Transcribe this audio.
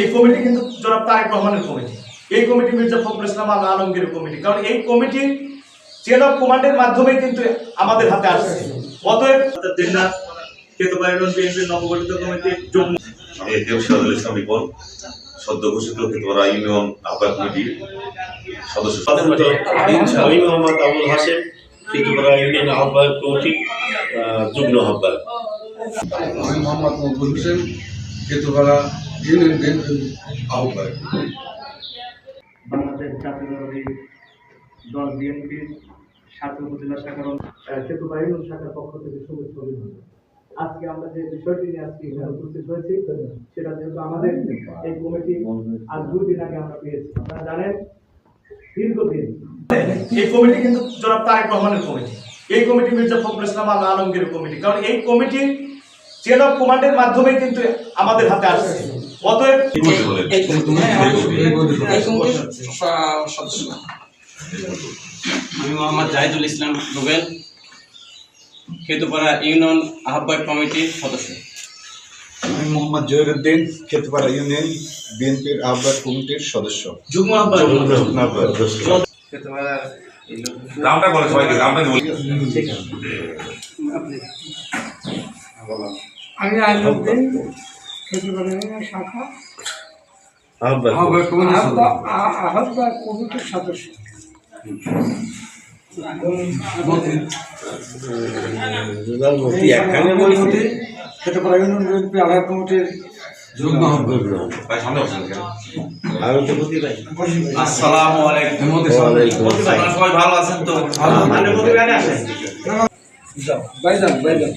এই কমিটি কিন্তু জনাব তারেক রহমানের কমিটি। এই কমিটি মির্জা ফখরুল ইসলাম আল আলমগীরের কমিটি। কারণ এই কমিটি চেন অফ কমান্ডের মাধ্যমে কিন্তু আমাদের হাতে আসছে। অতএব নবগঠিত কমিটির ইসলাম রিপন সদ্য ঘোষিত খেতোয়ারা ইউনিয়ন আহ্বায়ক কমিটির সদস্য। আমি মোহাম্মদ আবুল হাসেম ইউনিয়ন আহ্বায়ক কমিটি যুগ্ম আহ্বায়ক। আমি মোহাম্মদ মকবুল হোসেন কেতুপাড়া ইউনিয়ন আহ্বায়ক বাংলাদেশ জাতীয়তাবাদী দল বিএনপির উপজেলা শাখার সেতু বাহিনী শাখার পক্ষ থেকে শুভেচ্ছা অভিনন্দন। আজকে আমরা যে বিষয়টি নিয়ে আজকে উপস্থিত হয়েছি সেটা যেহেতু আমাদের এই কমিটি আজ দুই দিন আগে আমরা পেয়েছি। আপনারা জানেন দীর্ঘদিন এই কমিটি কিন্তু জনাব তারেক রহমানের কমিটি। এই কমিটি মির্জা ফখরুল ইসলাম আল আলমগীরের কমিটি। কারণ এই কমিটি চেন অফ কমান্ডের মাধ্যমে কিন্তু আমাদের হাতে আসছে। অতএব আমি মোহাম্মদ জাহিদুল ইসলাম রুবেল খেতুপাড়া ইউনিয়ন আহ্বায়ক কমিটির সদস্য। আমি মোহাম্মদ জহিরুদ্দিন খেতপাড়া ইউনিয়ন বিএনপির আহ্বায়ক কমিটির সদস্য। যুগ্ম আহ্বায়ক। খেতুপাড়া নামটা বলে সবাইকে নামটা বলি। আমি আইনুদ্দিন খেতিবাড়ি শাখা আহ্বায়ক কমিটির সদস্য। খেতিপাড়া ইউনিয়ন বিএনপি আহ্বায়ক কমিটির আসসালামু আলাইকুম। সবাই ভালো আছেন তো? মানে বাইজান বাইজান।